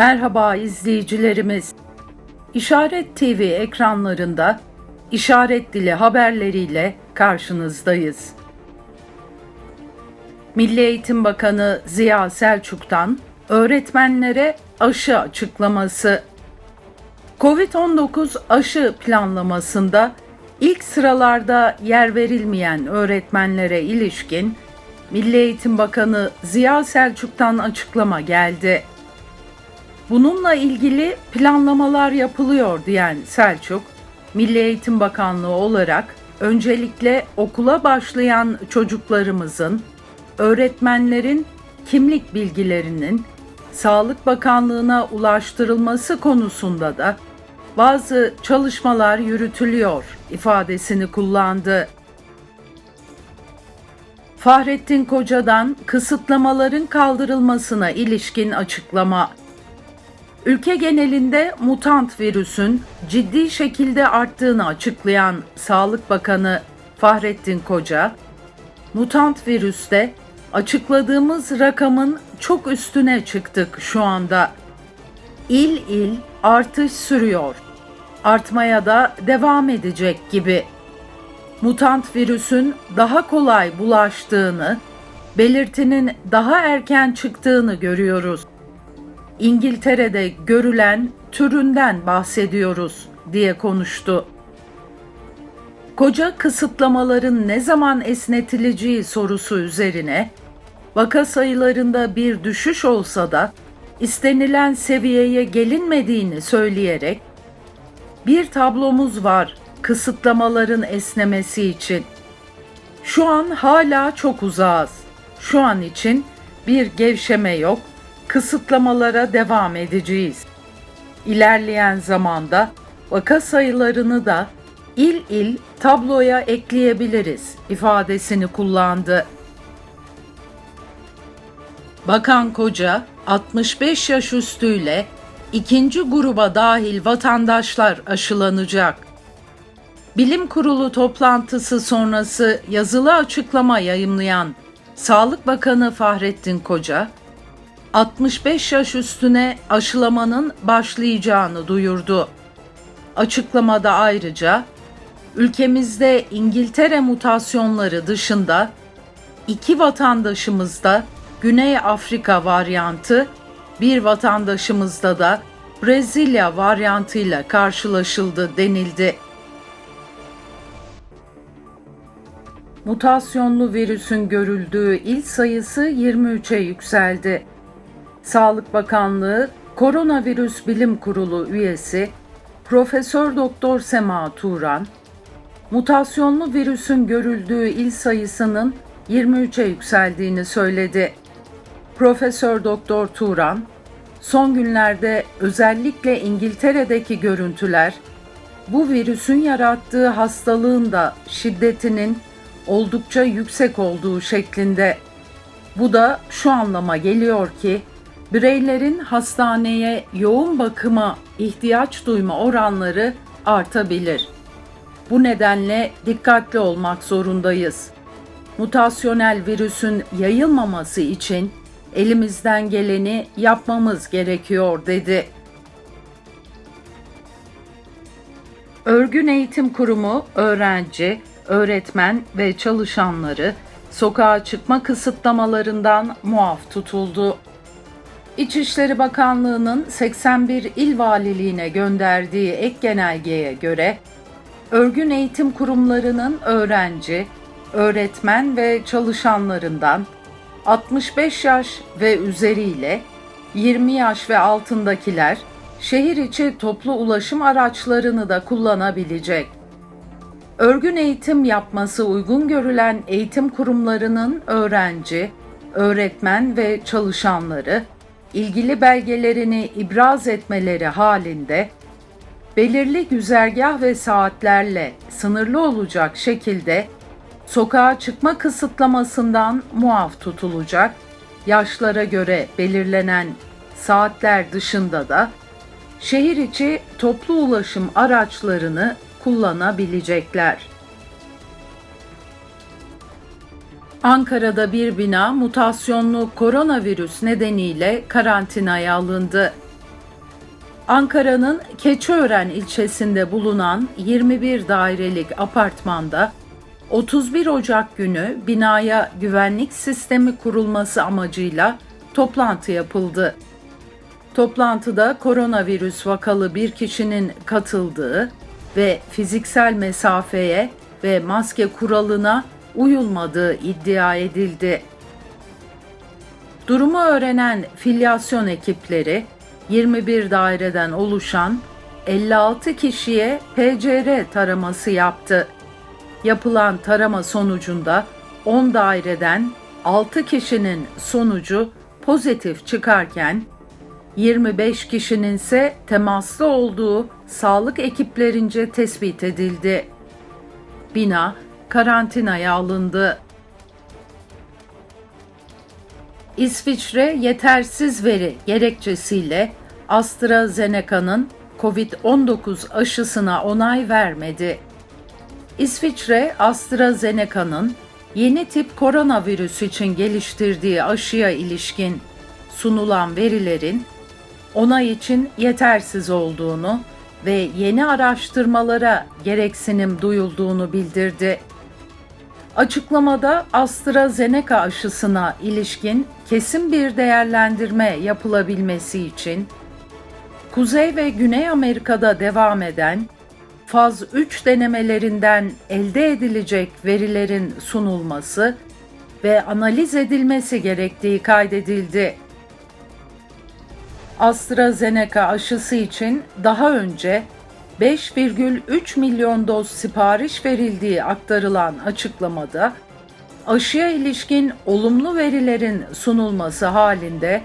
Merhaba izleyicilerimiz. İşaret TV ekranlarında işaret dili haberleriyle karşınızdayız. Milli Eğitim Bakanı Ziya Selçuk'tan öğretmenlere aşı açıklaması. Covid-19 aşı planlamasında ilk sıralarda yer verilmeyen öğretmenlere ilişkin Milli Eğitim Bakanı Ziya Selçuk'tan açıklama geldi. Bununla ilgili planlamalar yapılıyor diyen Selçuk, Milli Eğitim Bakanlığı olarak öncelikle okula başlayan çocuklarımızın, öğretmenlerin kimlik bilgilerinin Sağlık Bakanlığı'na ulaştırılması konusunda da bazı çalışmalar yürütülüyor ifadesini kullandı. Fahrettin Koca'dan kısıtlamaların kaldırılmasına ilişkin açıklama. Ülke genelinde mutant virüsün ciddi şekilde arttığını açıklayan Sağlık Bakanı Fahrettin Koca, mutant virüste açıkladığımız rakamın çok üstüne çıktık şu anda. İl il artış sürüyor. Artmaya da devam edecek gibi. Mutant virüsün daha kolay bulaştığını, belirtinin daha erken çıktığını görüyoruz. İngiltere'de görülen türünden bahsediyoruz diye konuştu. Koca kısıtlamaların ne zaman esnetileceği sorusu üzerine vaka sayılarında bir düşüş olsa da istenilen seviyeye gelinmediğini söyleyerek bir tablomuz var kısıtlamaların esnemesi için. Şu an hala çok uzağız. Şu an için bir gevşeme yok. Kısıtlamalara devam edeceğiz. İlerleyen zamanda vaka sayılarını da il il tabloya ekleyebiliriz ifadesini kullandı. Bakan Koca 65 yaş üstüyle ikinci gruba dahil vatandaşlar aşılanacak. Bilim Kurulu toplantısı sonrası yazılı açıklama yayımlayan Sağlık Bakanı Fahrettin Koca, 65 yaş üstüne aşılamanın başlayacağını duyurdu. Açıklamada ayrıca ülkemizde İngiltere mutasyonları dışında iki vatandaşımızda Güney Afrika varyantı, bir vatandaşımızda da Brezilya varyantıyla karşılaşıldı denildi. Mutasyonlu virüsün görüldüğü il sayısı 23'e yükseldi. Sağlık Bakanlığı Koronavirüs Bilim Kurulu üyesi Profesör Doktor Sema Turan, mutasyonlu virüsün görüldüğü il sayısının 23'e yükseldiğini söyledi. Profesör Doktor Turan, son günlerde özellikle İngiltere'deki görüntüler bu virüsün yarattığı hastalığın da şiddetinin oldukça yüksek olduğu şeklinde. Bu da şu anlama geliyor ki bireylerin hastaneye yoğun bakıma ihtiyaç duyma oranları artabilir. Bu nedenle dikkatli olmak zorundayız. Mutasyonel virüsün yayılmaması için elimizden geleni yapmamız gerekiyor dedi. Örgün Eğitim Kurumu öğrenci, öğretmen ve çalışanları sokağa çıkma kısıtlamalarından muaf tutuldu. İçişleri Bakanlığı'nın 81 il valiliğine gönderdiği ek genelgeye göre örgün eğitim kurumlarının öğrenci, öğretmen ve çalışanlarından 65 yaş ve üzeriyle 20 yaş ve altındakiler şehir içi toplu ulaşım araçlarını da kullanabilecek. Örgün eğitim yapması uygun görülen eğitim kurumlarının öğrenci, öğretmen ve çalışanları ilgili belgelerini ibraz etmeleri halinde belirli güzergah ve saatlerle sınırlı olacak şekilde sokağa çıkma kısıtlamasından muaf tutulacak, yaşlara göre belirlenen saatler dışında da şehir içi toplu ulaşım araçlarını kullanabilecekler. Ankara'da bir bina mutasyonlu koronavirüs nedeniyle karantinaya alındı. Ankara'nın Keçiören ilçesinde bulunan 21 dairelik apartmanda 31 Ocak günü binaya güvenlik sistemi kurulması amacıyla toplantı yapıldı. Toplantıda koronavirüs vakalı bir kişinin katıldığı ve fiziksel mesafeye ve maske kuralına uyulmadığı iddia edildi. Durumu öğrenen filyasyon ekipleri 21 daireden oluşan 56 kişiye PCR taraması yaptı. Yapılan tarama sonucunda 10 daireden 6 kişinin sonucu pozitif çıkarken 25 kişinin ise temaslı olduğu sağlık ekiplerince tespit edildi. Bina karantinaya alındı. İsviçre yetersiz veri gerekçesiyle AstraZeneca'nın COVID-19 aşısına onay vermedi. İsviçre AstraZeneca'nın yeni tip koronavirüs için geliştirdiği aşıya ilişkin sunulan verilerin onay için yetersiz olduğunu ve yeni araştırmalara gereksinim duyulduğunu bildirdi. Açıklamada AstraZeneca aşısına ilişkin kesin bir değerlendirme yapılabilmesi için Kuzey ve Güney Amerika'da devam eden faz 3 denemelerinden elde edilecek verilerin sunulması ve analiz edilmesi gerektiği kaydedildi. AstraZeneca aşısı için daha önce 5,3 milyon doz sipariş verildiği aktarılan açıklamada aşıya ilişkin olumlu verilerin sunulması halinde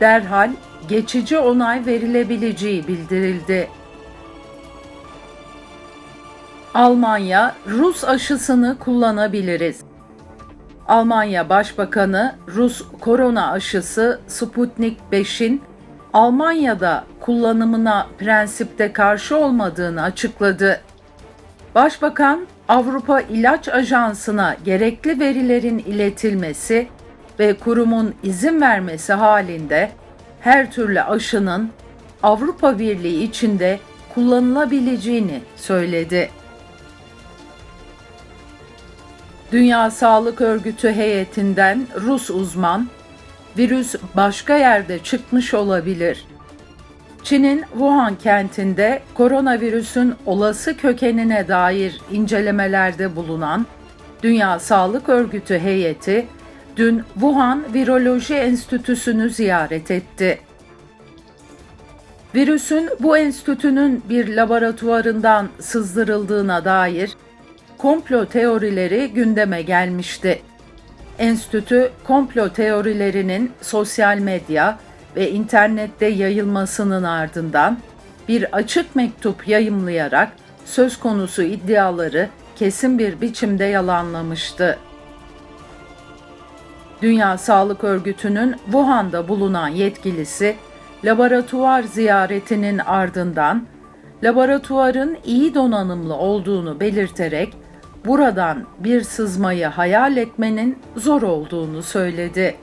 derhal geçici onay verilebileceği bildirildi. Almanya, Rus aşısını kullanabiliriz. Almanya Başbakanı Rus korona aşısı Sputnik 5'in Almanya'da kullanımına prensipte karşı olmadığını açıkladı. Başbakan Avrupa İlaç Ajansı'na gerekli verilerin iletilmesi ve kurumun izin vermesi halinde her türlü aşının Avrupa Birliği içinde kullanılabileceğini söyledi. Dünya Sağlık Örgütü heyetinden Rus uzman, virüs başka yerde çıkmış olabilir. Çin'in Wuhan kentinde koronavirüsün olası kökenine dair incelemelerde bulunan Dünya Sağlık Örgütü heyeti dün Wuhan Viroloji Enstitüsü'nü ziyaret etti. Virüsün bu enstitünün bir laboratuvarından sızdırıldığına dair komplo teorileri gündeme gelmişti. Enstitü komplo teorilerinin sosyal medya ve internette yayılmasının ardından bir açık mektup yayımlayarak söz konusu iddiaları kesin bir biçimde yalanlamıştı. Dünya Sağlık Örgütü'nün Wuhan'da bulunan yetkilisi laboratuvar ziyaretinin ardından laboratuvarın iyi donanımlı olduğunu belirterek buradan bir sızmayı hayal etmenin zor olduğunu söyledi.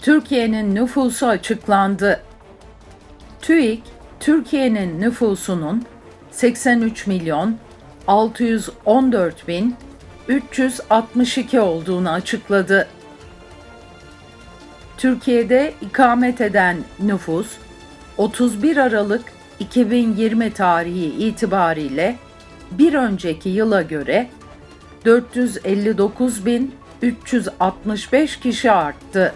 Türkiye'nin nüfusu açıklandı. TÜİK, Türkiye'nin nüfusunun 83 milyon 614 bin 362 olduğunu açıkladı. Türkiye'de ikamet eden nüfus 31 Aralık 2020 tarihi itibariyle bir önceki yıla göre 459.365 kişi arttı.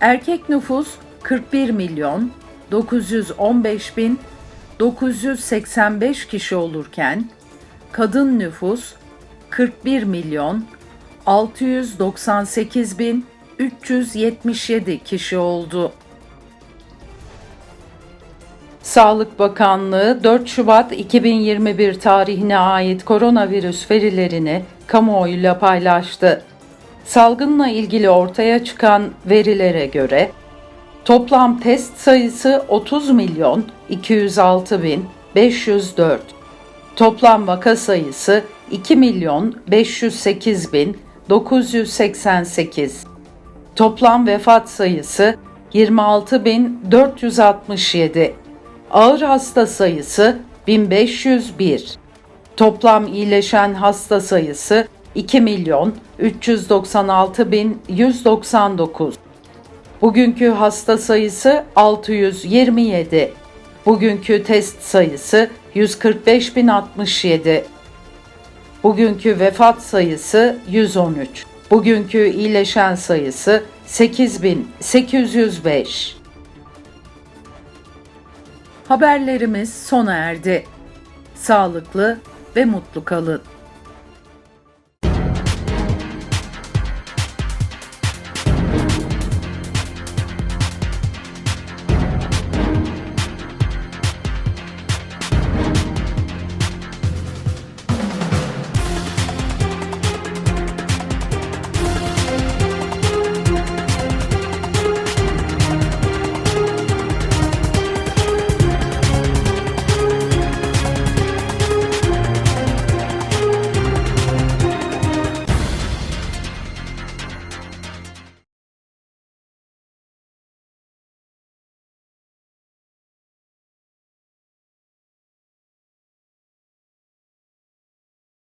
Erkek nüfus 41 milyon 915 bin 985 kişi olurken kadın nüfus 41 milyon 698 bin 377 kişi oldu. Sağlık Bakanlığı 4 Şubat 2021 tarihine ait koronavirüs verilerini kamuoyuyla paylaştı. Salgınla ilgili ortaya çıkan verilere göre toplam test sayısı 30 milyon 206 bin 504. Toplam vaka sayısı 2 milyon 508 bin 988. Toplam vefat sayısı 26.467. Ağır hasta sayısı 1501. Toplam iyileşen hasta sayısı 2 milyon 396 bin 199. Bugünkü hasta sayısı 627. Bugünkü test sayısı 145.067. Bugünkü vefat sayısı 113. Bugünkü iyileşen sayısı 8805. Haberlerimiz sona erdi. Sağlıklı ve mutlu kalın.